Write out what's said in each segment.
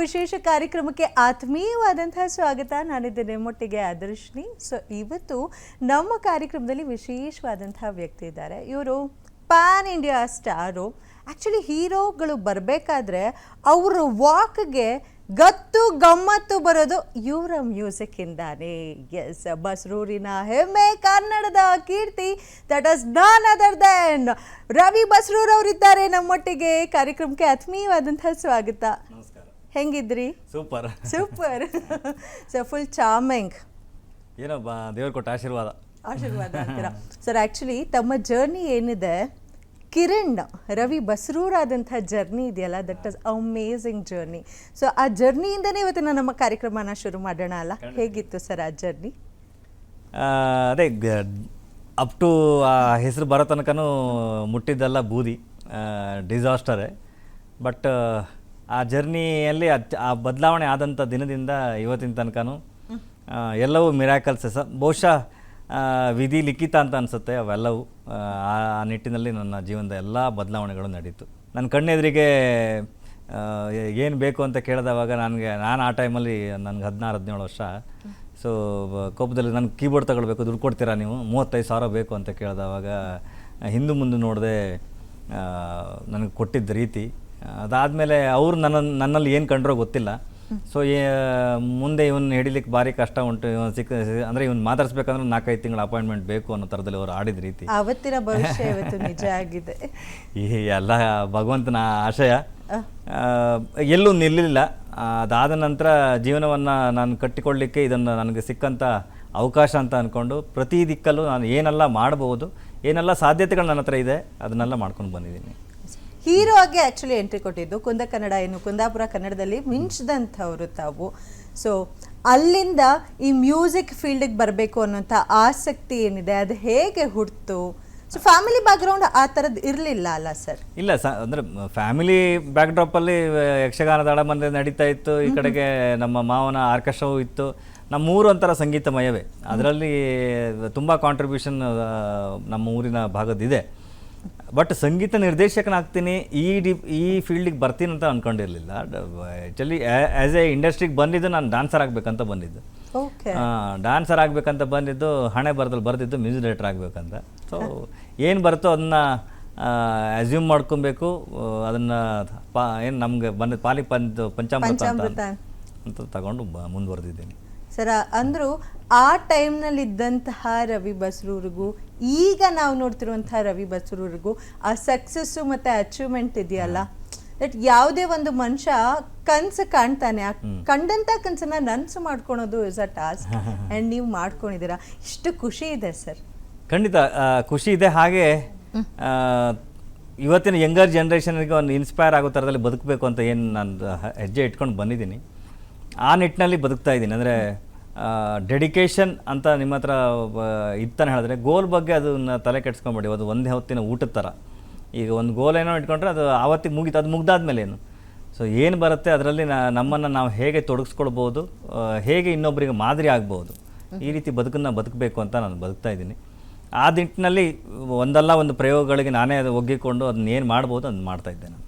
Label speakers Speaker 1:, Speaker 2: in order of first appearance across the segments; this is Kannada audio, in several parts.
Speaker 1: ವಿಶೇಷ ಕಾರ್ಯಕ್ರಮಕ್ಕೆ ಆತ್ಮೀಯವಾದಂತಹ ಸ್ವಾಗತ. ನಾನಿದ್ದೇನೆ ಮೊಟ್ಟಿಗೆ ಆದರ್ಶಿನಿ. ಸೊ ಇವತ್ತು ನಮ್ಮ ಕಾರ್ಯಕ್ರಮದಲ್ಲಿ ವಿಶೇಷವಾದಂತಹ ವ್ಯಕ್ತಿ ಇದ್ದಾರೆ. ಇವರು ಪ್ಯಾನ್ ಇಂಡಿಯಾ ಸ್ಟಾರು ಆ್ಯಕ್ಚುಲಿ ಹೀರೋಗಳು ಬರಬೇಕಾದ್ರೆ ಅವರ ವಾಕ್ಗೆ ಗತ್ತು ಗಮ್ಮತ್ತು ಬರೋದು ಇವರ ಮ್ಯೂಸಿಕ್ಕಿಂದಾನೇ ಎಸ್ ಬಸ್ರೂರಿನ ಹೆಮ್ಮೆ ಕನ್ನಡದ ಕೀರ್ತಿ that is none other than Ravi Basrur ಅವರಿದ್ದಾರೆ ನಮ್ಮೊಟ್ಟಿಗೆ ಕಾರ್ಯಕ್ರಮಕ್ಕೆ ಆತ್ಮೀಯವಾದಂತಹ ಸ್ವಾಗತ. ಹೆಂಗಿದ್ರಿ?
Speaker 2: Super.
Speaker 1: Super. So full charming
Speaker 2: ಏನೋ ದೇವ್ರು ಕೊಟ್ಟ ಆಶೀರ್ವಾದ.
Speaker 1: ಆಶೀರ್ವಾದ ಅಂತೀರಾ? ಸರ್ ಆ್ಯಕ್ಚುಲಿ ತಮ್ಮ ಜರ್ನಿ ಏನಿದೆ? ಕಿರಣ್ ರವಿ ಬಸ್ರೂರಾದಂಥ ಜರ್ನಿ ಇದೆಯಲ್ಲ? That is amazing journey so ಆ ಜರ್ನಿಯಿಂದನೇ ಇವತ್ತಿನ ನಮ್ಮ ಕಾರ್ಯಕ್ರಮನ ಶುರು ಮಾಡೋಣ ಅಲ್ಲ? ಹೇಗಿತ್ತು ಸರ್ ಆ ಜರ್ನಿ
Speaker 2: ಅದೇ ಅಪ್ ಟು ಆ ಹೆಸರು ಬರೋ ತನಕನೂ ಮುಟ್ಟಿದ್ದೆಲ್ಲ ಬೂದಿ. ಡಿಸಾಸ್ಟರೇ ಬಟ್ ಆ ಜರ್ನಿಯಲ್ಲಿ ಆ ಬದಲಾವಣೆ ಆದಂಥ ದಿನದಿಂದ ಇವತ್ತಿನ ತನಕನೂ ಎಲ್ಲವೂ ಮಿರಾಕಲ್ಸ್ ಸ ಬಹುಶಃ ವಿಧಿ ಲಿಖಿತ ಅಂತ ಅನಿಸುತ್ತೆ ಅವೆಲ್ಲವೂ. ಆ ನಿಟ್ಟಿನಲ್ಲಿ ನನ್ನ ಜೀವನದ ಎಲ್ಲ ಬದಲಾವಣೆಗಳು ನಡೀತು. ನನ್ನ ಕಣ್ಣೆದುರಿಗೆ ಏನು ಬೇಕು ಅಂತ ಕೇಳಿದವಾಗ ನನಗೆ, ನಾನು ಆ ಟೈಮಲ್ಲಿ ನನಗೆ ಹದಿನಾರು, ಹದಿನೇಳು ವರ್ಷ. ಸೊ ಕೋಪದಲ್ಲಿ ನನಗೆ ಕೀಬೋರ್ಡ್ ತಗೊಳ್ಬೇಕು, ದುಡ್ಡು ಕೊಡ್ತೀರಾ ನೀವು? ಮೂವತ್ತೈದು ಸಾವಿರ ಬೇಕು ಅಂತ ಕೇಳಿದವಾಗ, ಹಿಂದೆ ಮುಂದೆ ನೋಡದೆ ನನಗೆ ಕೊಟ್ಟಿದ್ದ ರೀತಿ ಅದಾದಮೇಲೆ ಅವ್ರು ನನ್ನ ನನ್ನಲ್ಲಿ ಏನು ಕಂಡ್ರೋ ಗೊತ್ತಿಲ್ಲ. ಸೊ ಮುಂದೆ ಇವನ್ನ ಹಿಡಿಲಿಕ್ಕೆ ಭಾರಿ ಕಷ್ಟ ಉಂಟು. ಇವನ್ ಸಿಕ್ಕ ಅಂದರೆ ಇವನು ಮಾತಾಡಿಸ್ಬೇಕಂದ್ರೆ ನಾಲ್ಕೈದು ತಿಂಗಳ ಅಪಾಯಿಂಟ್ಮೆಂಟ್ ಬೇಕು ಅನ್ನೋ ಥರದಲ್ಲಿ ಅವರು ಆಡಿದ ರೀತಿ.
Speaker 1: ಅವತ್ತಿನ ಭವಿಷ್ಯ ಇವತ್ತು ನಿಜ ಆಗಿದೆ.
Speaker 2: ಈ ಎಲ್ಲ ಭಗವಂತನ ಆಶಯ. ಎಲ್ಲೂ ನಿಲ್ಲಲಿಲ್ಲ ಅದಾದ ನಂತರ ಜೀವನವನ್ನು ನಾನು ಕಟ್ಟಿಕೊಳ್ಳಿಕ್ಕೆ ಇದನ್ನು ನನಗೆ ಸಿಕ್ಕಂಥ ಅವಕಾಶ ಅಂತ ಅಂದ್ಕೊಂಡು ಪ್ರತಿ ದಿಕ್ಕಲ್ಲೂ ನಾನು ಏನೆಲ್ಲ ಮಾಡಬಹುದು ಏನೆಲ್ಲ ಸಾಧ್ಯತೆಗಳು ನನ್ನ ಹತ್ರ ಇದೆ ಅದನ್ನೆಲ್ಲ ಮಾಡ್ಕೊಂಡು ಬಂದಿದ್ದೀನಿ.
Speaker 1: ಹೀರೋ ಆಗಿ ಆ್ಯಕ್ಚುಲಿ ಎಂಟ್ರಿ ಕೊಟ್ಟಿದ್ದು ಕುಂದ ಕನ್ನಡ ಏನು ಕುಂದಾಪುರ ಕನ್ನಡದಲ್ಲಿ ಮಿಂಚಿದಂಥವ್ರು ತಾವು. ಸೊ ಅಲ್ಲಿಂದ ಈ ಮ್ಯೂಸಿಕ್ ಫೀಲ್ಡಿಗೆ ಬರಬೇಕು ಅನ್ನೋಂಥ ಆಸಕ್ತಿ ಏನಿದೆ ಅದು ಹೇಗೆ ಹುಡ್ತು ಸೊ ಫ್ಯಾಮಿಲಿ ಬ್ಯಾಕ್ಗ್ರೌಂಡ್ ಆ ಥರದ್ದು ಇರಲಿಲ್ಲ ಅಲ್ಲ ಸರ್
Speaker 2: ಇಲ್ಲ ಸ ಅಂದರೆ ಫ್ಯಾಮಿಲಿ ಬ್ಯಾಕ್ಡ್ರಾಪಲ್ಲಿ ಯಕ್ಷಗಾನದ ಮಂದಿ ನಡೀತಾ ಇತ್ತು. ಈ ಕಡೆಗೆ ನಮ್ಮ ಮಾವನ ಆರ್ಕೆಸ್ಟ್ರಾವು ಇತ್ತು. ನಮ್ಮ ಊರು ಒಂಥರ ಸಂಗೀತಮಯವೇ. ಅದರಲ್ಲಿ ತುಂಬ ಕಾಂಟ್ರಿಬ್ಯೂಷನ್ ನಮ್ಮ ಊರಿನ ಭಾಗದಿದೆ ಬಟ್ ಸಂಗೀತ ನಿರ್ದೇಶಕನಾಗ್ತೀನಿ ಈ ಡಿ ಈ ಫೀಲ್ಡಿಗೆ ಬರ್ತೀನಿ ಅಂತ ಅಂದ್ಕೊಂಡಿರಲಿಲ್ಲ ಆ್ಯಕ್ಚುಲಿ ಆ್ಯಸ್ ಎ ಇಂಡಸ್ಟ್ರಿಗೆ ಬಂದಿದ್ದು ನಾನು ಡಾನ್ಸರ್ ಆಗಬೇಕಂತ ಬಂದಿದ್ದು. ಡಾನ್ಸರ್ ಆಗಬೇಕಂತ ಬಂದಿದ್ದು ಹಣೆ ಬರದಲ್ಲಿ ಬರೆದಿದ್ದು ಮ್ಯೂಸಿಕ್ ಡೈರೆಕ್ಟರ್ ಆಗಬೇಕಂತ. ಸೊ ಏನು ಬರುತ್ತೋ ಅದನ್ನು ಅಸ್ಯೂಮ್ ಮಾಡ್ಕೊಬೇಕು ಅದನ್ನು ಪಾ ಏನು ನಮಗೆ ಬಂದ ಪಾಲಿ ಪಂಚ ಪಂಚಾಮೃತ. ಅಂತ ತಗೊಂಡು ಬ ಮುಂದುವರೆದಿದ್ದೀನಿ.
Speaker 1: ಸರ್ ಅಂದ್ರು ಆ ಟೈಮ್ನಲ್ಲಿದ್ದಂತಹ ರವಿ ಬಸ್ರೂರಿಗೂ ಈಗ ನಾವು ನೋಡ್ತಿರುವಂತಹ ರವಿ ಬಸ್ರೂರಿಗೂ ಆ ಸಕ್ಸಸ್ಸು ಮತ್ತು ಅಚೀವ್ಮೆಂಟ್ ಇದೆಯಲ್ಲ? ದಟ್ ಯಾವುದೇ ಒಂದು ಮನುಷ್ಯ ಕನಸು ಕಾಣ್ತಾನೆ. ಆ ಕಂಡಂಥ ಕನಸನ್ನ ನನ್ಸು ಮಾಡ್ಕೊಳೋದು ಇಸ್ ಅ ಟಾಸ್ಕ್ ಆ್ಯಂಡ್ ನೀವು ಮಾಡ್ಕೊಂಡಿದ್ದೀರಾ. ಇಷ್ಟು ಖುಷಿ ಇದೆ ಸರ್.
Speaker 2: ಖಂಡಿತ. ಖುಷಿ ಇದೆ ಹಾಗೆ ಇವತ್ತಿನ ಯಂಗರ್ ಜನ್ರೇಷನ್ಗೆ ಒಂದು ಇನ್ಸ್ಪೈರ್ ಆಗೋ ಥರದಲ್ಲಿ ಬದುಕಬೇಕು ಅಂತ ಏನು ನಾನು ಹೆಜ್ಜೆ ಇಟ್ಕೊಂಡು ಬಂದಿದ್ದೀನಿ. ಆ ನಿಟ್ಟಿನಲ್ಲಿ ಬದುಕ್ತಾ ಇದ್ದೀನಿ. ಅಂದರೆ ಡೆಡಿಕೇಶನ್ ಅಂತ ನಿಮ್ಮ ಹತ್ರ ಇತ್ತಾನೆ ಹೇಳಿದ್ರೆ ಗೋಲ್ ಬಗ್ಗೆ ಅದನ್ನ ತಲೆ ಕೆಡ್ಸ್ಕೊಂಬೇಡಿ. ಅದು ಒಂದೇ ಹೊತ್ತಿನ ಊಟದ ಥರ ಈಗ ಒಂದು ಗೋಲ್ ಏನೋ ಇಟ್ಕೊಂಡ್ರೆ ಅದು ಆವತ್ತಿಗೆ ಮುಗಿತು. ಅದು ಮುಗ್ದಾದ್ಮೇಲೆ ಏನು ಸೊ ಏನು ಬರುತ್ತೆ ಅದರಲ್ಲಿ ನಮ್ಮನ್ನು ನಾವು ಹೇಗೆ ತೊಡಗಿಸ್ಕೊಳ್ಬೋದು ಹೇಗೆ ಇನ್ನೊಬ್ಬರಿಗೆ ಮಾದರಿ ಆಗ್ಬೋದು, ಈ ರೀತಿ ಬದುಕನ್ನು ಬದುಕಬೇಕು ಅಂತ ನಾನು ಬದುಕ್ತಾ ಇದ್ದೀನಿ. ಆ ನಿಟ್ಟಿನಲ್ಲಿ ಒಂದಲ್ಲ ಒಂದು ಪ್ರಯೋಗಗಳಿಗೆ ನಾನೇ ಅದು ಒಗ್ಗಿಕೊಂಡು ಅದನ್ನ ಏನು ಮಾಡ್ಬೋದು ಅದನ್ನ ಮಾಡ್ತಾ ಇದ್ದೆ ನಾನು.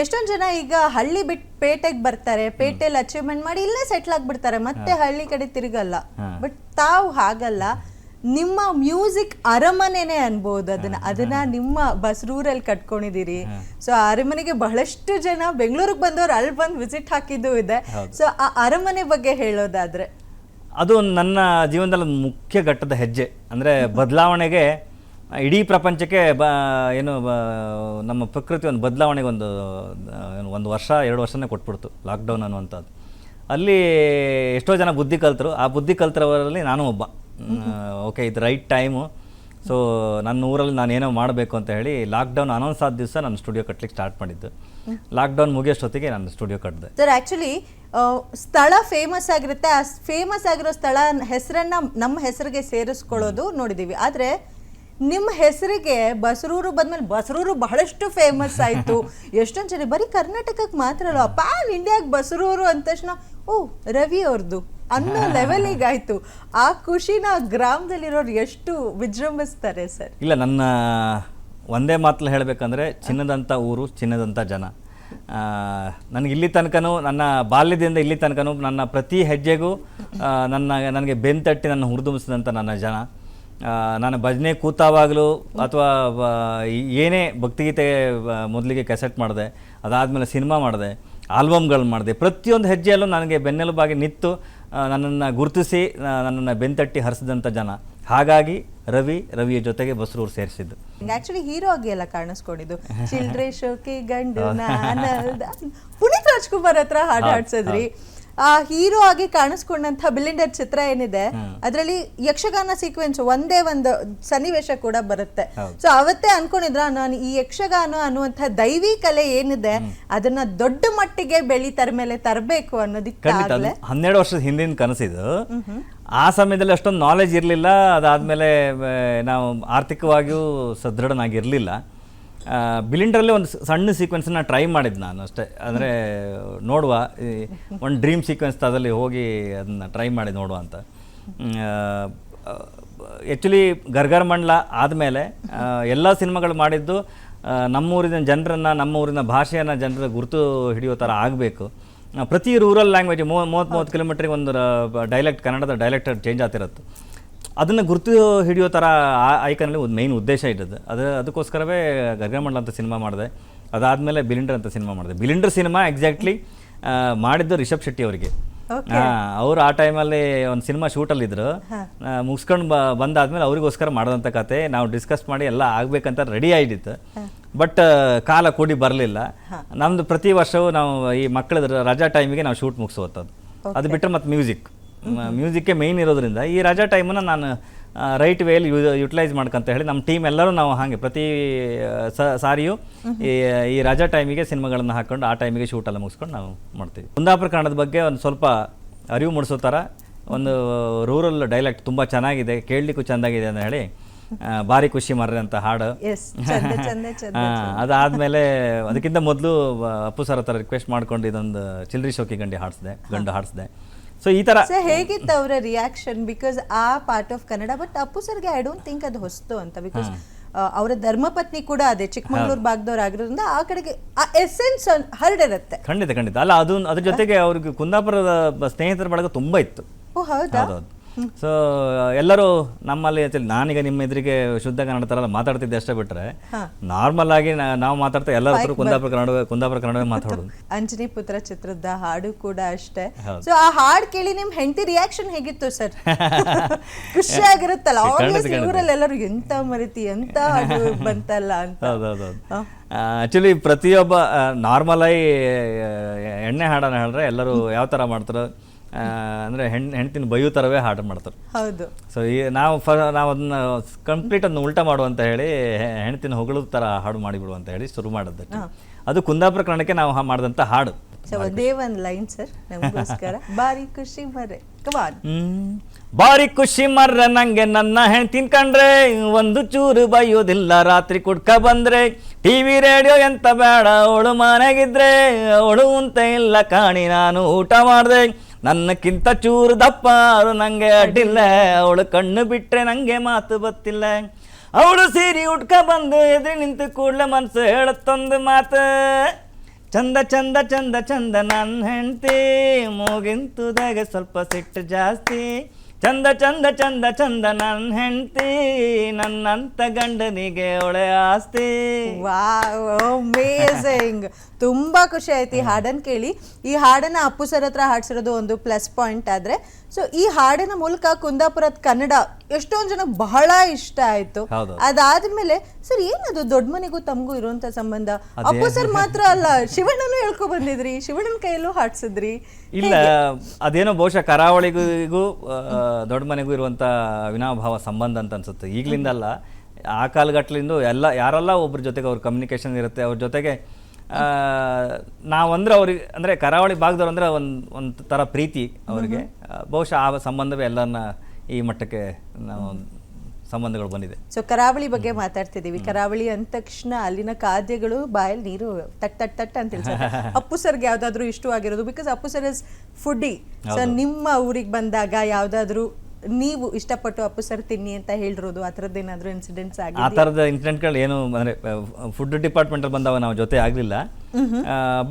Speaker 1: ಎಷ್ಟೊಂದು ಜನ ಈಗ ಹಳ್ಳಿ ಬಿಟ್ ಪೇಟೆಗೆ ಬರ್ತಾರೆ ಪೇಟೆಯಲ್ಲಿ ಅಚೀವ್ಮೆಂಟ್ ಮಾಡಿ ಇಲ್ಲೇ ಸೆಟ್ಲ್ ಆಗ್ಬಿಡ್ತಾರೆ ಮತ್ತೆ ಹಳ್ಳಿ ಕಡೆ ತಿರುಗಲ್ಲ. ಬಟ್ ತಾವು ಹಾಗಲ್ಲ. ನಿಮ್ಮ ಮ್ಯೂಸಿಕ್ ಅರಮನೆನೇ ಅನ್ಬೋದು ಅದನ್ನ. ಅದನ್ನ ನಿಮ್ಮ ಬಸ್ರೂರಲ್ಲಿ ಕಟ್ಕೊಂಡಿದ್ದೀರಿ ಸೊ ಆ ಅರಮನೆಗೆ ಬಹಳಷ್ಟು ಜನ ಬೆಂಗಳೂರಿಗೆ ಬಂದವರು ಅಲ್ಲಿ ಬಂದು ವಿಸಿಟ್ ಹಾಕಿದ್ದು ಇದೆ. ಸೊ ಆ ಅರಮನೆ ಬಗ್ಗೆ ಹೇಳೋದಾದ್ರೆ.
Speaker 2: ಅದು ನನ್ನ ಜೀವನದಲ್ಲಿ ಒಂದು ಮುಖ್ಯ ಘಟ್ಟದ ಹೆಜ್ಜೆ. ಅಂದ್ರೆ ಬದಲಾವಣೆಗೆ ಇಡೀ ಪ್ರಪಂಚಕ್ಕೆ ಬ ಏನು ಬ ನಮ್ಮ ಪ್ರಕೃತಿ ಒಂದು ಬದಲಾವಣೆಗೆ ಒಂದು ಒಂದು ವರ್ಷ ಎರಡು ವರ್ಷನೇ ಕೊಟ್ಬಿಡ್ತು ಲಾಕ್ಡೌನ್ ಅನ್ನುವಂಥದ್ದು. ಅಲ್ಲಿ ಎಷ್ಟೋ ಜನ ಬುದ್ಧಿ ಕಲ್ತರು. ಆ ಬುದ್ಧಿ ಕಲ್ತರವರಲ್ಲಿ ನಾನು ಒಬ್ಬ. ಓಕೆ ಇದು ರೈಟ್ ಟೈಮು. ಸೊ ನನ್ನ ಊರಲ್ಲಿ ನಾನು ಏನೋ ಮಾಡಬೇಕು ಅಂತ ಹೇಳಿ ಲಾಕ್ಡೌನ್ ಅನೌನ್ಸ್ ಆದ ದಿವಸ ನಾನು ಸ್ಟುಡಿಯೋ ಕಟ್ಲಿಕ್ಕೆ ಸ್ಟಾರ್ಟ್ ಮಾಡಿದ್ದು. ಲಾಕ್ಡೌನ್ ಮುಗಿಯೋಷ್ಟೊತ್ತಿಗೆ ನಾನು ಸ್ಟುಡಿಯೋ ಕಟ್ಟಿದೆ
Speaker 1: ಸರ್ ಆ್ಯಕ್ಚುಲಿ ಸ್ಥಳ ಫೇಮಸ್ ಆಗಿರುತ್ತೆ. ಆ ಫೇಮಸ್ ಆಗಿರೋ ಸ್ಥಳ ಹೆಸರನ್ನ ನಮ್ಮ ಹೆಸರಿಗೆ ಸೇರಿಸ್ಕೊಳ್ಳೋದು ನೋಡಿದ್ದೀವಿ. ಆದ್ರೆ ನಿಮ್ಮ ಹೆಸರಿಗೆ ಬಸರೂರು ಬಂದ್ಮೇಲೆ ಬಸರೂರು ಬಹಳಷ್ಟು ಫೇಮಸ್ ಆಯಿತು. ಎಷ್ಟೊಂದು ಜನ ಬರೀ ಕರ್ನಾಟಕಕ್ಕೆ ಮಾತ್ರ ಅಲ್ಲ ಪ್ಯಾನ್ ಇಂಡಿಯಾಗೆ ಬಸರೂರು ಅಂದ ತಕ್ಷಣ ಓ ರವಿ ಅವ್ರದ್ದು ಅನ್ನೋ ಲೆವೆಲಿಗೆ ಆಯಿತು. ಆ ಖುಷಿನ ಗ್ರಾಮದಲ್ಲಿರೋರು ಎಷ್ಟು ವಿಜೃಂಭಿಸ್ತಾರೆ ಸರ್?
Speaker 2: ಇಲ್ಲ ನನ್ನ ಒಂದೇ ಮಾತಲ್ಲಿ ಹೇಳಬೇಕಂದ್ರೆ ಚಿನ್ನದಂಥ ಊರು ಚಿನ್ನದಂಥ ಜನ. ನನಗೆ ಇಲ್ಲಿ ತನಕನೂ ನನ್ನ ಬಾಲ್ಯದಿಂದ ಇಲ್ಲಿ ತನಕನೂ ನನ್ನ ಪ್ರತಿ ಹೆಜ್ಜೆಗೂ ನನ್ನ ನನಗೆ ಬೆನ್ತಟ್ಟಿ ನನ್ನ ಹುರಿದುಂಬಿಸಿದಂಥ ನನ್ನ ಜನ. ನಾನು ಭಜನೆ ಕೂತಾವಾಗಲೂ ಅಥವಾ ಏನೇ ಭಕ್ತಿಗೀತೆ ಮೊದಲಿಗೆ ಕೆಸೆಟ್ ಮಾಡಿದೆ ಅದಾದಮೇಲೆ ಸಿನಿಮಾ ಮಾಡಿದೆ ಆಲ್ಬಮ್ಗಳು ಮಾಡಿದೆ ಪ್ರತಿಯೊಂದು ಹೆಜ್ಜೆಯಲ್ಲೂ ನನಗೆ ಬೆನ್ನೆಲುಬಾಗಿ ನಿಂತು ನನ್ನನ್ನು ಗುರುತಿಸಿ ನನ್ನನ್ನು ಬೆಂತಟ್ಟಿ ಹರಿಸಿದಂಥ ಜನ. ಹಾಗಾಗಿ ರವಿ ರವಿಯ ಜೊತೆಗೆ ಬಸ್ರೂರು ಸೇರಿಸಿದ್ದು.
Speaker 1: ಆಕ್ಚುಲಿ ಹೀರೋ ಆಗಿ ಎಲ್ಲ ಕಾಣಿಸ್ಕೊಂಡಿದ್ದು. ಚಿಲ್ಡ್ರೆ ಶೋಕೆ ಗಂಡು ಪುನೀತ್ ರಾಜ್ಕುಮಾರ್ ಹತ್ರ ಹಾಡು ಹಾಡ್ಸದ್ರಿ. ಆ ಹೀರೋ ಆಗಿ ಕಾಣಿಸ್ಕೊಂಡಂತ ಬಿಲಿಂಡರ್ ಚಿತ್ರ ಏನಿದೆ ಅದರಲ್ಲಿ ಯಕ್ಷಗಾನ ಸೀಕ್ವೆನ್ಸ್ ಒಂದೇ ಒಂದು ಸನ್ನಿವೇಶ ಕೂಡ ಬರುತ್ತೆ. ಸೊ ಅವತ್ತೇ ಅನ್ಕೊಂಡಿದ್ರ ನಾನು ಈ ಯಕ್ಷಗಾನ ಅನ್ನುವಂತ ದೈವಿ ಕಲೆ ಏನಿದೆ ಅದನ್ನ ದೊಡ್ಡ ಮಟ್ಟಿಗೆ ಬೆಳಿ ತರ ಮೇಲೆ ತರಬೇಕು
Speaker 2: ಅನ್ನೋದಿಕ್ಕೆ ಹನ್ನೆರಡು ವರ್ಷದ ಹಿಂದಿನ ಕನಸಿದು. ಆ ಸಮಯದಲ್ಲಿ ಅಷ್ಟೊಂದು ನಾಲೆಜ್ ಇರಲಿಲ್ಲ ಅದಾದ್ಮೇಲೆ ನಾವು ಆರ್ಥಿಕವಾಗಿಯೂ ಸದೃಢನಾಗಿರಲಿಲ್ಲ. ಬಿಲಿಂಡ್ರಲ್ಲಿ ಒಂದು ಸಣ್ಣ ಸೀಕ್ವೆನ್ಸನ್ನ ಟ್ರೈ ಮಾಡಿದ್ದು ನಾನು ಅಷ್ಟೇ. ಅಂದರೆ, ನೋಡುವ ಒಂದು ಡ್ರೀಮ್ ಸೀಕ್ವೆನ್ಸ್ ಅದರಲ್ಲಿ ಹೋಗಿ ಅದನ್ನು ಟ್ರೈ ಮಾಡಿ ನೋಡುವ ಅಂತ. ಆ್ಯಕ್ಚುಲಿ ಗರ್ಗರ್ ಮಂಡಲ ಆದಮೇಲೆ ಎಲ್ಲ ಸಿನಿಮಾಗಳು ಮಾಡಿದ್ದು ನಮ್ಮೂರಿನ ಜನರನ್ನು ನಮ್ಮ ಊರಿನ ಭಾಷೆಯನ್ನು ಜನರ ಗುರುತು ಹಿಡಿಯೋ ಥರ ಆಗಬೇಕು. ಪ್ರತಿ ರೂರಲ್ ಲ್ಯಾಂಗ್ವೇಜ್ ಮೂವತ್ತು ಮೂವತ್ತು ಕಿಲೋಮೀಟ್ರಿಗೆ ಒಂದು ಡೈಲೆಕ್ಟ್ ಕನ್ನಡದ ಡೈಲೆಕ್ಟ್ ಚೇಂಜ್ ಆಗ್ತಿರತ್ತೆ. ಅದನ್ನು ಗುರುತು ಹಿಡಿಯೋ ಥರ ಆ ಐಕನಲ್ಲಿ ಒಂದು ಮೇನ್ ಉದ್ದೇಶ ಇಟ್ಟದ್ದು ಅದು ಅದಕ್ಕೋಸ್ಕರವೇ ಗರ್ಗಮಂಡಲ ಅಂತ ಸಿನಿಮಾ ಮಾಡಿದೆ. ಅದಾದಮೇಲೆ ಬಿಲಿಂಡರ್ ಅಂತ ಸಿನಿಮಾ ಮಾಡಿದೆ. ಬಿಲಿಂಡರ್ ಸಿನಿಮಾ ಎಕ್ಸಾಕ್ಟ್ಲಿ ಮಾಡಿದ್ದು ರಿಷಬ್ ಶೆಟ್ಟಿ ಅವರಿಗೆ. ಅವರು ಆ ಟೈಮಲ್ಲಿ ಒಂದು ಸಿನಿಮಾ ಶೂಟಲ್ಲಿದ್ದರು ಮುಗಿಸ್ಕೊಂಡು ಬ ಬಂದಾದ್ಮೇಲೆ ಅವರಿಗೋಸ್ಕರ ಮಾಡಿದಂಥ ಕತೆ. ನಾವು ಡಿಸ್ಕಸ್ ಮಾಡಿ ಎಲ್ಲ ಆಗಬೇಕಂತ ರೆಡಿ ಆಗಿದ್ದಿತ್ತು ಬಟ್ ಕಾಲ ಕೂಡಿ ಬರಲಿಲ್ಲ. ನಮ್ಮದು ಪ್ರತಿ ವರ್ಷವೂ ನಾವು ಈ ಮಕ್ಕಳ ರಜಾ ಟೈಮಿಗೆ ನಾವು ಶೂಟ್ ಮುಗಿಸೋತ್ತದು ಅದು ಬಿಟ್ಟರೆ ಮತ್ತು ಮ್ಯೂಸಿಕ್ ಮ್ಯೂಸಿಕ್ಕೇ ಮೇಯ್ನ್ ಇರೋದ್ರಿಂದ ಈ ರಜಾ ಟೈಮನ್ನು ನಾನು ರೈಟ್ ವೇಲಿ ಯುಟಿಲೈಸ್ ಮಾಡ್ಕೊಂತ ಹೇಳಿ ನಮ್ಮ ಟೀಮ್ ಎಲ್ಲರೂ ನಾವು ಹಾಗೆ ಪ್ರತಿ ಸಾರಿಯೂ ಈ ಈ ರಜಾ ಟೈಮಿಗೆ ಸಿನಿಮಾಗಳನ್ನು ಹಾಕ್ಕೊಂಡು ಆ ಟೈಮಿಗೆ ಶೂಟ್ ಎಲ್ಲ ಮುಗಿಸ್ಕೊಂಡು ನಾವು ಮಾಡ್ತೀವಿ. ಕುಂದಾಪುರ ಕನ್ನಡದ ಬಗ್ಗೆ ಒಂದು ಸ್ವಲ್ಪ ಅರಿವು ಮೂಡಿಸೋ ಥರ ಒಂದು ರೂರಲ್ ಡೈಲೆಕ್ಟ್ ತುಂಬ ಚೆನ್ನಾಗಿದೆ ಕೇಳಲಿಕ್ಕೂ ಚೆಂದಾಗಿದೆ ಅಂತ ಹೇಳಿ ಭಾರಿ ಖುಷಿ ಮರ್ರೆ ಅಂತ ಹಾಡು. ಅದಾದ್ಮೇಲೆ ಅದಕ್ಕಿಂತ ಮೊದಲು ಅಪ್ಪು ಸರ್ ಹತ್ರ ರಿಕ್ವೆಸ್ಟ್ ಮಾಡ್ಕೊಂಡು ಇದೊಂದು ಚಿಲ್ರಿ ಶೋಕಿ ಗಂಡಿ ಹಾಡಿಸಿದೆ ಗಂಡು ಹಾಡಿಸಿದೆ. ಸೊ ಈ ತರ
Speaker 1: ಸರ್ ಹೇಗಿತ್ತು ಅವರ ರಿಯಾಕ್ಷನ್ ಬಿಕಾಸ್ ಆ part of Kannada but Appu ಸರ್ಗೆ ಐ ಡೋಂಟ್ ಥಿಂಕ್ ಅದು ಹೊಸ್ತು ಅಂತ. ಬಿಕಾಸ್ ಅವರ ಧರ್ಮಪತ್ನಿ ಕೂಡ ಅದೇ ಚಿಕ್ಕಮಗಳೂರು ಭಾಗದವ್ರು ಆಗಿರೋದ್ರಿಂದ ಆ ಕಡೆಗೆ ಆ ಎಸೆನ್ಸ್ ಹರಡಿರುತ್ತೆ.
Speaker 2: ಖಂಡಿತ ಖಂಡಿತ. ಅಲ್ಲ ಅದು ಅದ್ರ ಜೊತೆಗೆ ಅವ್ರಿಗೆ ಕುಂದಾಪುರದ ಸ್ನೇಹಿತರ ಬಳಗ ತುಂಬಾ ಇತ್ತು.
Speaker 1: ಓ ಹೌದಾ?
Speaker 2: ಸೊ ಎಲ್ಲರೂ ನಮ್ಮಲ್ಲಿ ಆಕ್ಚುಲಿ ನಾನೀಗ ನಿಮ್ಮ ಎದುರಿಗೆ ಶುದ್ಧ ಕನ್ನಡ ಥರ ಮಾತಾಡ್ತಿದ್ದೆ ಅಷ್ಟೇ ಬಿಟ್ರೆ ನಾರ್ಮಲ್ ಆಗಿ ನಾವು ಮಾತಾಡ್ತಾ ಎಲ್ಲರ ಹತ್ರ ಕುಂದಾಪುರ ಕನ್ನಡ ಕುಂದಾಪುರ ಕನ್ನಡ ಮಾತಾಡೋದು.
Speaker 1: ಅಂಜನಿ ಪುತ್ರ ಚಿತ್ರದ ಹಾಡು ಕೂಡ ಅಷ್ಟೇ. ಸೊ ಆ ಹಾಡು ಕೇಳಿ ನಿಮ್ಮ ಹೆಂಡತಿ ರಿಯಾಕ್ಷನ್ ಹೇಗಿತ್ತು ಸರ್ ಖುಷಿ ಆಗಿರುತ್ತಲ್ಲ. ಇವರೆಲ್ಲ ಎಲ್ಲರೂ ಎಂತ ಮರಿತಿ ಎಂತ ಹಾಡು ಬಂತಲ್ಲ ಅಂತ.
Speaker 2: ಆಕ್ಚುಲಿ ಪ್ರತಿಯೊಬ್ಬ ನಾರ್ಮಲ್ ಆಗಿ ಎಣ್ಣೆ ಹಾಡನ್ನು ಹೇಳಿದ್ರೆ ಎಲ್ಲರೂ ಯಾವ ಥರ ಮಾಡ್ತಾರೆ ಅಂದ್ರೆ ಹೆಣ್ ಹೆಣ್ತಿನ ಬೈಯೋ ಥರವೇ ಹಾಡು ಮಾಡ್ತಾರೆ.
Speaker 1: ಹೌದು.
Speaker 2: ಸೊ ಈ ನಾವು ಫ ನಾವು ಅದನ್ನ ಕಂಪ್ಲೀಟ್ ಅದನ್ನ ಉಲ್ಟಾ ಮಾಡುವಂತ ಹೇಳಿ ಹೆಣ್ತಿನ ಹೊಗಳು ಥರ ಹಾಡು ಮಾಡಿಬಿಡು ಅಂತ ಹೇಳಿ ಶುರು ಮಾಡಿದ್ದಕ್ಕೆ. ಅದು ಕುಂದಾಪುರ ಕನ್ನಡಕ್ಕೆ ನಾವು ಮಾಡಿದಂತ ಮಾಡಿದಂಥ ಹಾಡು
Speaker 1: ಸೊ ಒಂದೇ ಒಂದ್ ಲೈನ್ ಸರ್ ನಮಗೋಸ್ಕರ. ಬಾರಿ ಖುಷಿ ಮರೆ ಕಮಾನ್.
Speaker 2: ಬಾರಿ ಖುಷಿ ಮರ್ರ ನಂಗೆ ನನ್ನ ಹೆಣ್ತಿನ್ ಕಂಡ್ರೆ ಒಂದು ಚೂರು ಬೈಯೋದಿಲ್ಲ ರಾತ್ರಿ ಕುಡ್ಕ ಬಂದ್ರೆ. ಟಿವಿ ರೇಡಿಯೋ ಎಂತ ಬೇಡ ಅವಳು ಮನೆಗಿದ್ರೆ ಅವಳು ಅಂತ ಇಲ್ಲ ಕಾಣಿ ನಾನು ಊಟ ಮಾಡ್ದೆ. ನನ್ನಕ್ಕಿಂತ ಚೂರು ದಪ್ಪ ಅದು ನಂಗೆ ಅಡ್ಡಿಲ್ಲ. ಅವಳು ಕಣ್ಣು ಬಿಟ್ರೆ ನಂಗೆ ಮಾತು ಬತ್ತಿಲ್ಲ. ಅವಳು ಸೀರೆ ಉಟ್ಕ ಬಂದು ಎದುರು ನಿಂತು ಕೂಡ್ಲೆ ಮನ್ಸು ಹೇಳುತ್ತೊಂದು ಮಾತು. ಚಂದ ಚಂದ ಚಂದ ಚಂದ ನನ್ನ ಹೆಂಡ್ತಿ. ಮೂಗಿಂತುದಾಗ ಸ್ವಲ್ಪ ಸಿಟ್ಟು ಜಾಸ್ತಿ. ಚಂದ ಚಂದ ಚಂದ ಚಂದ ನನ್ನ ಹೆಂಡತಿ, ನನ್ನಂತ ಗಂಡನಿಗೆ ಒಳೆ ಆಸ್ತಿ.
Speaker 1: ಅಮೇಝಿಂಗ್ ತುಂಬಾ ಖುಷಿ ಆಯ್ತು ಈ ಹಾಡನ್ನು ಕೇಳಿ. ಈ ಹಾಡನ್ನ ಅಪ್ಪು ಸರ್ ಹತ್ರ ಹಾಡ್ಸಿರೋದು ಒಂದು ಪ್ಲಸ್ ಪಾಯಿಂಟ್ ಆದ್ರೆ ಸೊ ಈ ಹಾಡಿನ ಮೂಲಕ ಕುಂದಾಪುರದ ಕನ್ನಡ ಎಷ್ಟೊಂದ್ ಜನ ಬಹಳ ಇಷ್ಟ ಆಯ್ತು. ಅದಾದ್ಮೇಲೆ ಸರ್ ಏನದು ದೊಡ್ಡ ಮನೆಗೂ ತಮಗೂ ಇರುವಂತ ಸಂಬಂಧ? ಅಪ್ಪು ಸರ್ ಮಾತ್ರ ಅಲ್ಲ ಶಿವಣ್ಣನು ಹೇಳ್ಕೊ ಬಂದಿದ್ರಿ. ಶಿವಣ್ಣನ ಕೈಯಲ್ಲೂ ಹಾಡ್ಸಿದ್ರಿ.
Speaker 2: ಇಲ್ಲ ಅದೇನೋ ಬಹುಶಃ ಕರಾವಳಿಗೂ ದೊಡ್ಡ ಮನೆಗೂ ಇರುವಂತ ವಿನಾಭಾವ ಸಂಬಂಧ ಅಂತ ಅನ್ಸುತ್ತೆ. ಈಗ್ಲಿಂದಲ್ಲ ಆ ಕಾಲಘಟ್ಟಲಿಂದ ಎಲ್ಲ ಯಾರೆಲ್ಲ ಒಬ್ಬರ ಜೊತೆಗೆ ಅವ್ರ ಕಮ್ಯುನಿಕೇಶನ್ ಇರುತ್ತೆ ಅವ್ರ ಜೊತೆಗೆ ನಾವಂದ್ರೆ ಅವ್ರಿಗೆ ಅಂದರೆ ಕರಾವಳಿ ಭಾಗದವ್ರು ಅಂದ್ರೆ ಒಂದು ಒಂದು ಥರ ಪ್ರೀತಿ ಅವರಿಗೆ. ಬಹುಶಃ ಆ ಸಂಬಂಧವೇ ಎಲ್ಲರನ್ನ ಈ ಮಟ್ಟಕ್ಕೆ ನಾವು ಸಂಬಂಧಗಳು ಬಂದಿದೆ.
Speaker 1: ಸೊ ಕರಾವಳಿ ಬಗ್ಗೆ ಮಾತಾಡ್ತಿದೀವಿ ಕರಾವಳಿ ಅಂದ ತಕ್ಷಣ ಅಲ್ಲಿನ ಖಾದ್ಯಗಳು ಬಾಯಲ್ಲಿ ನೀರು ತಟ್ ತಟ್ ತಟ್ ಅಂತ ಹೇಳ್ತಾರೆ ಅಪ್ಪು ಸರ್ಗೆ ಯಾವ್ದಾದ್ರು ಇಷ್ಟವಾಗಿರೋದು because Appu sir is foodie so ನಿಮ್ಮ ಊರಿಗೆ ಬಂದಾಗ ಯಾವ್ದಾದ್ರು ನೀವು ಇಷ್ಟಪಟ್ಟು ಅಪ್ಪು ಸರ್ ತಿನ್ನಿ ಅಂತ ಹೇಳಿರೋದು ಆ ಥರದ್ದು ಏನಾದರೂ ಇನ್ಸಿಡೆಂಟ್ಸ್
Speaker 2: ಆ
Speaker 1: ಆಗಿದೆ
Speaker 2: ಥರದ ಇನ್ಸಿಡೆಂಟ್ಗಳು ಏನು ಅಂದರೆ ಫುಡ್ ಡಿಪಾರ್ಟ್ಮೆಂಟಲ್ಲಿ ಬಂದಾಗ ನಾವು ಜೊತೆ ಆಗಲಿಲ್ಲ.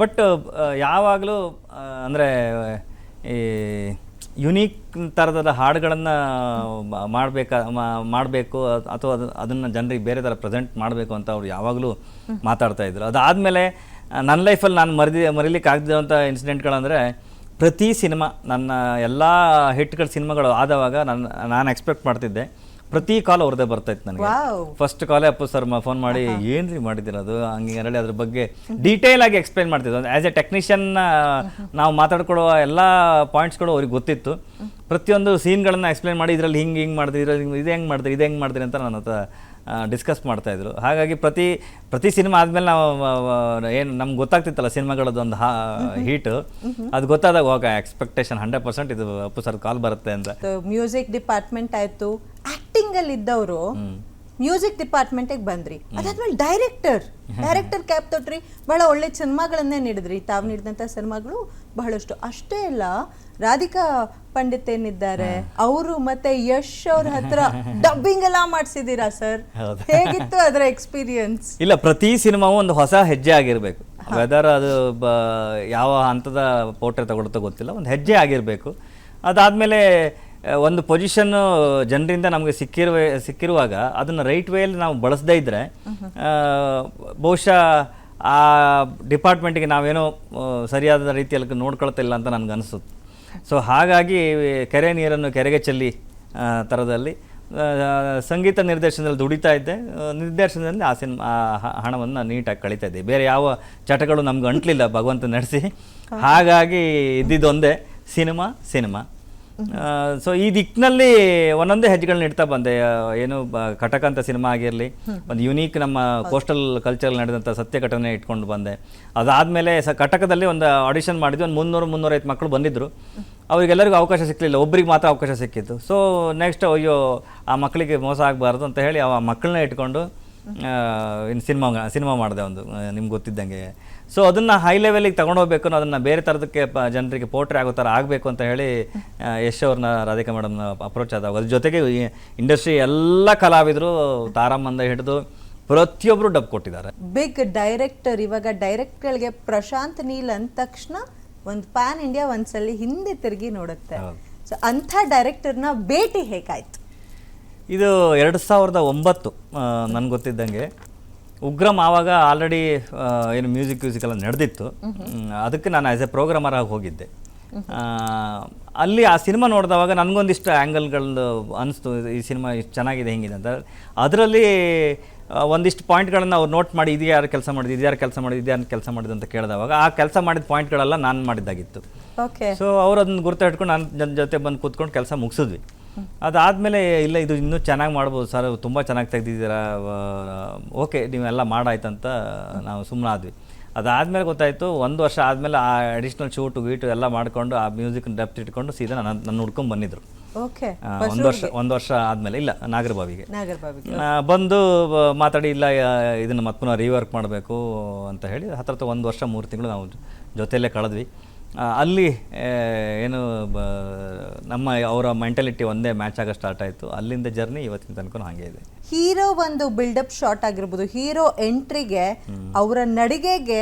Speaker 2: ಬಟ್ ಯಾವಾಗಲೂ ಅಂದರೆ ಈ ಯುನೀಕ್ ಥರದ ಹಾಡುಗಳನ್ನು ಮಾಡಬೇಕಾ ಮಾಡಬೇಕು ಅಥವಾ ಅದು ಅದನ್ನು ಜನರಿಗೆ ಬೇರೆ ಥರ ಪ್ರೆಸೆಂಟ್ ಮಾಡಬೇಕು ಅಂತ ಅವ್ರು ಯಾವಾಗಲೂ ಮಾತಾಡ್ತಾ ಇದ್ರು. ಅದಾದಮೇಲೆ ನನ್ನ ಲೈಫಲ್ಲಿ ನಾನು ಮರದಿ ಮರಿಲಿಕ್ಕೆ ಆಗದಿರೋಂಥ ಇನ್ಸಿಡೆಂಟ್ಗಳಂದರೆ ಪ್ರತಿ ಸಿನಿಮಾ ನನ್ನ ಎಲ್ಲ ಹಿಟ್ಗಳ ಸಿನಿಮಾಗಳು ಆದವಾಗ ನಾನು ನಾನು ಎಕ್ಸ್ಪೆಕ್ಟ್ ಮಾಡ್ತಿದ್ದೆ. ಪ್ರತಿ ಕಾಲ್ ಅವ್ರದೇ ಬರ್ತಾಯಿತ್ತು ನನಗೆ. ಫಸ್ಟ್ ಕಾಲೇ ಅಪ್ಪು ಸರ್ ಫೋನ್ ಮಾಡಿ ಏನ್ರಿ ಮಾಡಿದಿರೋದು ಹಂಗೆ ಹೇಳಿ ಅದ್ರ ಬಗ್ಗೆ ಡೀಟೇಲ್ ಆಗಿ ಎಕ್ಸ್ಪ್ಲೈನ್ ಮಾಡ್ತಿದ್ದೆ. ಆ್ಯಸ್ ಎ ಟೆಕ್ನಿಷಿಯನ್ ನಾವು ಮಾತಾಡ್ಕೊಳ್ಳುವ ಎಲ್ಲ ಪಾಯಿಂಟ್ಸ್ಗಳು ಅವ್ರಿಗೆ ಗೊತ್ತಿತ್ತು. ಪ್ರತಿಯೊಂದು ಸೀನ್ಗಳನ್ನ ಎಕ್ಸ್ಪ್ಲೈನ್ ಮಾಡಿ ಇದರಲ್ಲಿ ಹಿಂಗೆ ಹಿಂಗೆ ಮಾಡಿದ್ರಿ ಇದ್ರಲ್ಲಿ ಇದು ಹೆಂಗೆ ಮಾಡಿದ್ರಿ ಇದು ಹೆಂಗೆ ಮಾಡಿದ್ರಿ ಅಂತ ನನ್ನ ಹತ್ರ ಡಿಸ್ಕಸ್ ಮಾಡ್ತಾಯಿದ್ರು ಹಾಗಾಗಿ ಪ್ರತಿ ಪ್ರತಿ ಸಿನಿಮಾ ಆದಮೇಲೆ ನಾವು ಏನು ನಮ್ಗೆ ಗೊತ್ತಾಗ್ತಿತ್ತಲ್ಲ ಸಿನಿಮಾಗಳದ್ದು ಒಂದು ಹಾ ಹೀಟು ಅದು ಗೊತ್ತಾದಾಗ ಹೋಗ ಎಕ್ಸ್ಪೆಕ್ಟೇಷನ್ ಹಂಡ್ರೆಡ್ ಪರ್ಸೆಂಟ್ ಇದು ಅಪ್ಪು ಸರ್ ಕಾಲ್ ಬರುತ್ತೆ ಅಂತ.
Speaker 1: ಮ್ಯೂಸಿಕ್ ಡಿಪಾರ್ಟ್ಮೆಂಟ್ ಆಯಿತು. ಆ್ಯಕ್ಟಿಂಗಲ್ಲಿ ಅಲ್ಲಿ ಇದ್ದವರು ಮ್ಯೂಸಿಕ್ ಡಿಪಾರ್ಟ್ಮೆಂಟಿಗೆ ಬಂದ್ರಿ. ಅದಾದ್ಮೇಲೆ ಡೈರೆಕ್ಟರ್ ಡೈರೆಕ್ಟರ್ ಕ್ಯಾಪ್ ತೊಟ್ರಿ. ಬಹಳ ಒಳ್ಳೆ ಸಿನಿಮಾಗಳನ್ನೇ ನೀಡಿದ್ರಿ. ತಾವು ನೀಡಿದಂಥ ಸಿನಿಮಾಗಳು ಬಹಳಷ್ಟು. ಅಷ್ಟೇ ಅಲ್ಲ ರಾಧಿಕಾ ಪಂಡಿತ್ ಏನಿದ್ದಾರೆ ಅವರು ಮತ್ತೆ ಯಶ್ ಅವ್ರ ಹತ್ರ ಡಬ್ಬಿಂಗ್ ಎಲ್ಲ ಮಾಡಿಸಿದೀರಾ ಸರ್ ಹೇಗಿತ್ತು ಅದರ ಎಕ್ಸ್ಪೀರಿಯನ್ಸ್
Speaker 2: ಇಲ್ಲ ಪ್ರತಿ ಸಿನಿಮಾವು ಒಂದು ಹೊಸ ಹೆಜ್ಜೆ ಆಗಿರಬೇಕು. ವೆದರ್ ಅದು ಯಾವ ಹಂತದ ಪೋಟ್ರೆ ತಗೊಳುತ್ತೋ ಗೊತ್ತಿಲ್ಲ ಒಂದು ಹೆಜ್ಜೆ ಆಗಿರಬೇಕು. ಅದಾದಮೇಲೆ ಒಂದು ಪೊಸಿಷನ್ನು ಜನರಿಂದ ನಮಗೆ ಸಿಕ್ಕಿರುವ ಸಿಕ್ಕಿರುವಾಗ ಅದನ್ನು ರೈಟ್ ವೇಯಲ್ಲಿ ನಾವು ಬಳಸದೇ ಇದ್ದರೆ ಬಹುಶಃ ಆ ಡಿಪಾರ್ಟ್ಮೆಂಟಿಗೆ ನಾವೇನೋ ಸರಿಯಾದ ರೀತಿಯಲ್ಲಿ ನೋಡ್ಕೊಳ್ತಿಲ್ಲ ಅಂತ ನನಗೆ ಅನಿಸುತ್ತೆ ಸೊ ಹಾಗಾಗಿ ಕೆರೆ ನೀರನ್ನು ಕೆರೆಗೆ ಚೆಲ್ಲಿ ಥರದಲ್ಲಿ ಸಂಗೀತ ನಿರ್ದೇಶನದಲ್ಲಿ ದುಡಿತಾ ಇದ್ದೆ. ನಿರ್ದೇಶನದಲ್ಲಿ ಆ ಸಿನಿಮಾ ಹಣವನ್ನು ನೀಟಾಗಿ ಕಳೀತಾ ಇದ್ದೆ. ಬೇರೆ ಯಾವ ಚಟಗಳು ನಮ್ಗೆ ಅಂಟಲಿಲ್ಲ ಭಗವಂತ ನಡೆಸಿ. ಹಾಗಾಗಿ ಇದ್ದಿದ್ದೊಂದೇ ಸಿನಿಮಾ ಸಿನಿಮಾ. ಸೊ ಈ ದಿಕ್ಕಿನಲ್ಲಿ ಒಂದೊಂದೇ ಹೆಜ್ಜೆಗಳನ್ನ ಇಡ್ತಾ ಬಂದೆ. ಏನು ಕಟಕ ಅಂತ ಸಿನಿಮಾ ಆಗಿರಲಿ, ಒಂದು ಯುನೀಕ್ ನಮ್ಮ ಕೋಸ್ಟಲ್ ಕಲ್ಚರ್ ನಡೆದಂಥ ಸತ್ಯ ಘಟನೆ ಇಟ್ಕೊಂಡು ಬಂದೆ. ಅದಾದಮೇಲೆ ಸ ಕಟಕದಲ್ಲಿ ಒಂದು ಆಡಿಷನ್ ಮಾಡಿದ್ವಿ. ಒಂದು ಮುನ್ನೂರು ಮುನ್ನೂರೈದು ಮಕ್ಕಳು ಬಂದಿದ್ದರು ಅವರಿಗೆಲ್ಲರಿಗೂ ಅವಕಾಶ ಸಿಕ್ಕಲಿಲ್ಲ ಒಬ್ರಿಗೆ ಮಾತ್ರ ಅವಕಾಶ ಸಿಕ್ಕಿತ್ತು ಸೊ ನೆಕ್ಸ್ಟ್ ಅಯ್ಯೋ, ಆ ಮಕ್ಕಳಿಗೆ ಮೋಸ ಆಗಬಾರ್ದು ಅಂತ ಹೇಳಿ ಆ ಮಕ್ಕಳನ್ನ ಇಟ್ಕೊಂಡು ಇನ್ನು ಸಿನಿಮಾ ಸಿನಿಮಾ ಮಾಡಿದೆ ಒಂದು ನಿಮ್ಗೆ ಗೊತ್ತಿದ್ದಂಗೆ. ಸೊ ಅದನ್ನು ಹೈ ಲೆವೆಲಿಗೆ ತಗೊಂಡೋಗ್ಬೇಕು ಅದನ್ನು ಬೇರೆ ಥರದಕ್ಕೆ ಪ ಜನರಿಗೆ ಪೋಟ್ರೆ ಆಗೋ ಥರ ಆಗಬೇಕು ಅಂತ ಹೇಳಿ ಯಶ್ ಅವ್ರನ್ನ ರಾಧಿಕಾ ಮೇಡಮ್ನ ಅಪ್ರೋಚ್ ಆದಾಗ ಅದ್ರ ಜೊತೆಗೆ ಇಂಡಸ್ಟ್ರಿ ಎಲ್ಲ ಕಲಾವಿದರು ತಾರಮ್ಮಂದ ಹಿಡಿದು ಪ್ರತಿಯೊಬ್ಬರು ಡಬ್ ಕೊಟ್ಟಿದ್ದಾರೆ.
Speaker 1: ಬಿಗ್ ಡೈರೆಕ್ಟರ್ ಇವಾಗ ಡೈರೆಕ್ಟರ್ಗಳಿಗೆ ಪ್ರಶಾಂತ್ ನೀಲ್ ಅಂದ ತಕ್ಷಣ ಒಂದು ಪ್ಯಾನ್ ಇಂಡಿಯಾ ಒಂದ್ಸಲಿ ಹಿಂದೆ ತಿರುಗಿ ನೋಡುತ್ತೆ. ಸೊ ಅಂಥ ಡೈರೆಕ್ಟರ್ನ ಭೇಟಿ ಹೇಗಾಯ್ತು?
Speaker 2: ಇದು ಎರಡು ಸಾವಿರದ ಒಂಬತ್ತು ನನಗೆ ಗೊತ್ತಿದ್ದಂಗೆ. ಉಗ್ರಮ್ ಆವಾಗ ಆಲ್ರೆಡಿ ಏನು ಮ್ಯೂಸಿಕ್ ಮ್ಯೂಸಿಕ್ ಎಲ್ಲ ನಡೆದಿತ್ತು. ಅದಕ್ಕೆ ನಾನು ಆ್ಯಸ್ ಎ ಪ್ರೋಗ್ರಾಮರ್ ಆಗಿ ಹೋಗಿದ್ದೆ. ಅಲ್ಲಿ ಆ ಸಿನಿಮಾ ನೋಡಿದವಾಗ ನನಗೊಂದಿಷ್ಟು ಆ್ಯಂಗಲ್ಗಳದ್ದು ಅನಿಸ್ತು ಈ ಸಿನಿಮಾ ಇಷ್ಟು ಚೆನ್ನಾಗಿದೆ ಹೆಂಗಿದೆ ಅಂತ. ಅದರಲ್ಲಿ ಒಂದಿಷ್ಟು ಪಾಯಿಂಟ್ಗಳನ್ನು ಅವ್ರು ನೋಟ್ ಮಾಡಿ ಇದು ಯಾರು ಕೆಲಸ ಮಾಡಿದ್ದು ಇದು ಯಾರು ಕೆಲಸ ಮಾಡಿದ್ದು ಇದು ಯಾರು ಕೆಲಸ ಮಾಡಿದ್ದು ಅಂತ ಕೇಳಿದವಾಗ ಆ ಕೆಲಸ ಮಾಡಿದ ಪಾಯಿಂಟ್ಗಳೆಲ್ಲ ನಾನು ಮಾಡಿದ್ದಾಗಿತ್ತು. ಓಕೆ ಸೊ ಅವ್ರು ಅದನ್ನ ಗುರ್ತು ಇಟ್ಕೊಂಡು ನನ್ನ ಜೊತೆ ಬಂದು ಕೂತ್ಕೊಂಡು ಕೆಲಸ ಮುಗಿಸಿದ್ವಿ. ಅದಾದಮೇಲೆ ಇಲ್ಲ ಇದು ಇನ್ನೂ ಚೆನ್ನಾಗಿ ಮಾಡ್ಬೋದು ಸರ್ ತುಂಬ ಚೆನ್ನಾಗಿ ತೆಗ್ದಿದ್ದೀರಾ ಓಕೆ ನೀವೆಲ್ಲ ಮಾಡಾಯ್ತಂತ ನಾವು ಸುಮ್ಮನೆ ಆದ್ವಿ. ಅದಾದಮೇಲೆ ಗೊತ್ತಾಯಿತು ಒಂದು ವರ್ಷ ಆದಮೇಲೆ ಆ ಅಡಿಷ್ನಲ್ ಶೂಟು ಗೀಟು ಎಲ್ಲ ಮಾಡಿಕೊಂಡು ಆ ಮ್ಯೂಸಿಕ್ ಡೆಪ್ತ್ ಇಟ್ಕೊಂಡು ಸೀದಾ ನನ್ನ ನನ್ನ ಹುಡ್ಕೊಂಡು ಬಂದಿದ್ರು.
Speaker 1: ಓಕೆ
Speaker 2: ಒಂದು ವರ್ಷ ಒಂದು ವರ್ಷ ಆದಮೇಲೆ ಇಲ್ಲ ನಾಗರಬಾವಿಗೆ.
Speaker 1: ನಾಗರಬಾವಿಗೆ
Speaker 2: ಬಂದು ಮಾತಾಡಿ ಇಲ್ಲ ಇದನ್ನು ಮತ್ತೆ ಪುನಃ ರೀವರ್ಕ್ ಮಾಡಬೇಕು ಅಂತ ಹೇಳಿ ಹತ್ರ ಹತ್ರ ಒಂದು ವರ್ಷ ಮೂರು ತಿಂಗಳು ನಾವು ಜೊತೆಯಲ್ಲೇ ಕಳೆದ್ವಿ. ಅಲ್ಲಿ ಏನು ನಮ್ಮ ಅವರ ಮೆಂಟಾಲಿಟಿ ಒಂದೇ ಮ್ಯಾಚ್ ಆಗೋ ಸ್ಟಾರ್ಟ್ ಆಯಿತು. ಅಲ್ಲಿಂದ ಜರ್ನಿ ಇವತ್ತಿನ ತನಕ ಹಾಗೆ ಇದೆ.
Speaker 1: ಹೀರೋ ಒಂದು ಬಿಲ್ಡಪ್ ಶಾಟ್ ಆಗಿರ್ಬೋದು ಹೀರೋ ಎಂಟ್ರಿಗೆ ಅವರ ನಡಿಗೆಗೆ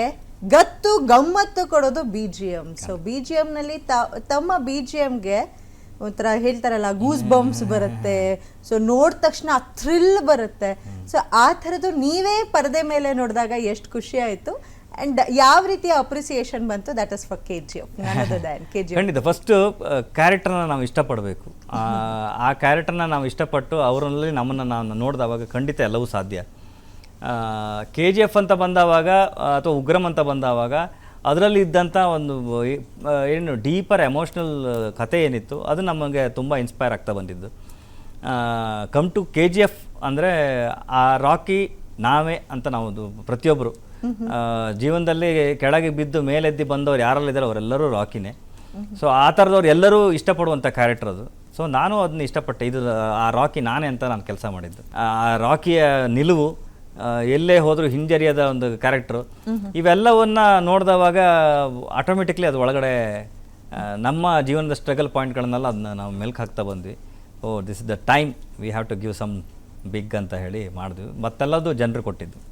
Speaker 1: ಗತ್ತು ಗಮ್ಮತ್ತು ಕೊಡೋದು B G M so B G ಎಮ್ನಲ್ಲಿ ತಮ್ಮ ಬಿ ಜಿ ಎಮ್ಗೆ ಒಂಥರ ಹೇಳ್ತಾರಲ್ಲ ಗೂಸ್ ಬಂಬ್ಸ್ ಬರುತ್ತೆ. ಸೊ ನೋಡಿದ ತಕ್ಷಣ ಥ್ರಿಲ್ ಬರುತ್ತೆ. ಸೊ ಆ ಥರದ್ದು ನೀವೇ ಪರದೆ ಮೇಲೆ ನೋಡಿದಾಗ ಎಷ್ಟು ಖುಷಿ ಆಯಿತು. ಆ್ಯಂಡ್ ಯಾವ ರೀತಿಯ ಅಪ್ರಿಸಿಯೇಷನ್ ಬಂತು? That is for K G K G
Speaker 2: ಖಂಡಿತ. ಫಸ್ಟು ಕ್ಯಾರೆಕ್ಟರ್ನ ನಾವು ಇಷ್ಟಪಡಬೇಕು. ಆ ಕ್ಯಾರೆಕ್ಟರ್ನ ನಾವು ಇಷ್ಟಪಟ್ಟು ಅವರಲ್ಲಿ ನಮ್ಮನ್ನು ನಾವು ನೋಡಿದವಾಗ ಖಂಡಿತ ಎಲ್ಲವೂ ಸಾಧ್ಯ. ಕೆ ಜಿ ಎಫ್ ಅಂತ ಬಂದವಾಗ, ಅಥವಾ ಉಗ್ರಂ ಅಂತ ಬಂದವಾಗ, ಅದರಲ್ಲಿ ಇದ್ದಂಥ ಒಂದು ಏನು ಡೀಪರ್ ಎಮೋಷ್ನಲ್ ಕಥೆ ಏನಿತ್ತು, ಅದು ನಮಗೆ ತುಂಬ ಇನ್ಸ್ಪೈರ್ ಆಗ್ತಾ ಬಂದಿದ್ದು. Come to K G F ಅಂದರೆ, ಆ ರಾಕಿ ನಾವೇ ಅಂತ ನಾವು ಪ್ರತಿಯೊಬ್ಬರು ಜೀವನದಲ್ಲಿ ಕೆಳಗೆ ಬಿದ್ದು ಮೇಲೆದ್ದಿ ಬಂದವರು ಯಾರಲ್ಲಿದ್ದಾರೆ ಅವರೆಲ್ಲರೂ ರಾಕಿನೇ. ಸೊ ಆ ಥರದವ್ರು ಎಲ್ಲರೂ ಇಷ್ಟಪಡುವಂಥ ಕ್ಯಾರೆಕ್ಟರ್ ಅದು. ಸೊ ನಾನು ಅದನ್ನ ಇಷ್ಟಪಟ್ಟೆ. ಇದು, ಆ ರಾಕಿ ನಾನೇ ಅಂತ ನಾನು ಕೆಲಸ ಮಾಡಿದ್ದು. ಆ ರಾಕಿಯ ನಿಲುವು ಎಲ್ಲೇ ಹೋದರೂ ಹಿಂಜರಿಯದ ಒಂದು ಕ್ಯಾರೆಕ್ಟ್ರು ಇವೆಲ್ಲವನ್ನ ನೋಡಿದವಾಗ ಆಟೋಮೆಟಿಕ್ಲಿ ಅದು ಒಳಗಡೆ ನಮ್ಮ ಜೀವನದ ಸ್ಟ್ರಗಲ್ ಪಾಯಿಂಟ್ಗಳನ್ನೆಲ್ಲ ಅದನ್ನ ನಾವು ಮೆಲ್ಕ್ ಹಾಕ್ತಾ ಬಂದ್ವಿ. ಓ this is the time we have to give some big ಅಂತ ಹೇಳಿ ಮಾಡಿದ್ವಿ. ಮತ್ತೆಲ್ಲದು ಜನರು ಕೊಟ್ಟಿದ್ದು.